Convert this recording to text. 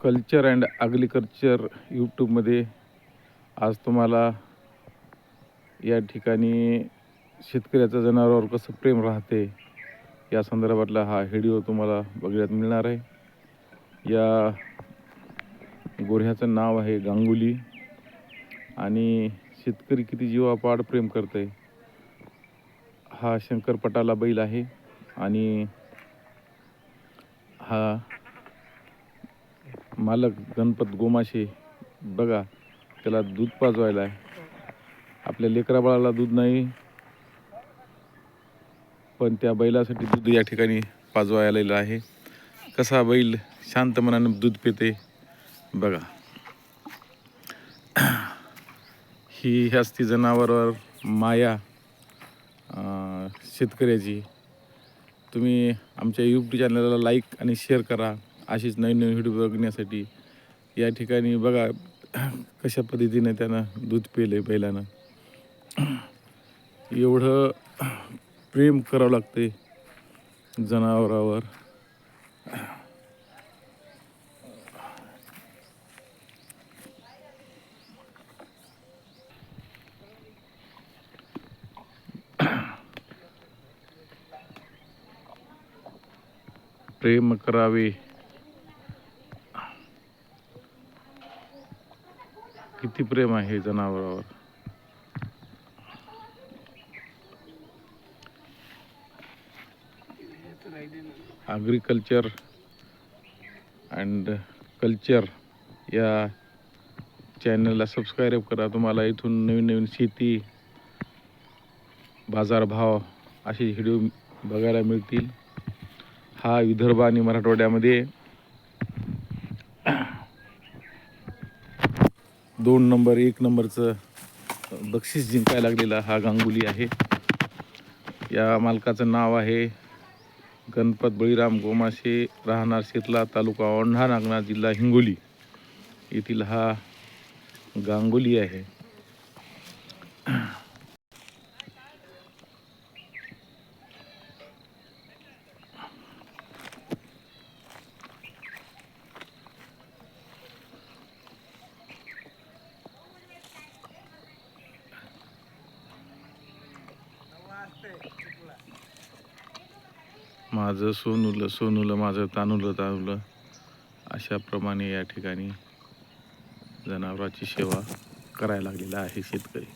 Culture and agriculture यूट्यूबमध्ये आज तुम्हाला या ठिकाणी शेतकऱ्याचं जनावरावर कसं प्रेम राहते या संदर्भातला हा व्हिडिओ तुम्हाला बघण्यात मिळणार आहे. या गोऱ्ह्याचं नाव आहे गांगुली आणि शेतकरी किती जीवापाड प्रेम करते हा शंकरपटाला बैल आहे आणि हा मालक गणपत गोमाशे बघा त्याला दूध पाजवायला आहे. आपल्या लेकरा बाळाला दूध नाही पण त्या बैलासाठी दूध या ठिकाणी पाजवायला आहे. कसा बैल शांत मनानं दूध पिते बघा. ही असती जनावरावर माया शेतकऱ्याची. तुम्ही आमच्या यूट्यूब चॅनलला लाईक आणि शेअर करा. अशीच नवीन नवीन व्हिडिओ बघण्यासाठी या ठिकाणी बघा कशा पद्धतीने त्यानं दूध पिले बैलानं. एवढं प्रेम करावं लागते जनावरावर. प्रेम करावे. किती प्रेम आहे जनावरावर. ॲग्रिकल्चर अँड कल्चर या चॅनलला सबस्क्राईब करा. तुम्हाला इथून नवीन नवीन शेती बाजारभाव असे व्हिडिओ बघायला मिळतील. हा विदर्भ आणि मराठवाड्यामध्ये दोन नंबर एक नंबरचं बक्षीस जिंकायला लागलेला हा गांगुली आहे. या मालकाचं नाव आहे गणपत बळीराम गोमाशे राहणार शिरला तालुका औंढा नागनाथ जिल्हा हिंगोली. येथील हा गांगुली आहे. माझं सोनुलं सोनुलं माझं तानुलं तानुलं अशाप्रमाणे या ठिकाणी जनावराची सेवा करायला लागलेला आहे शेतकरी.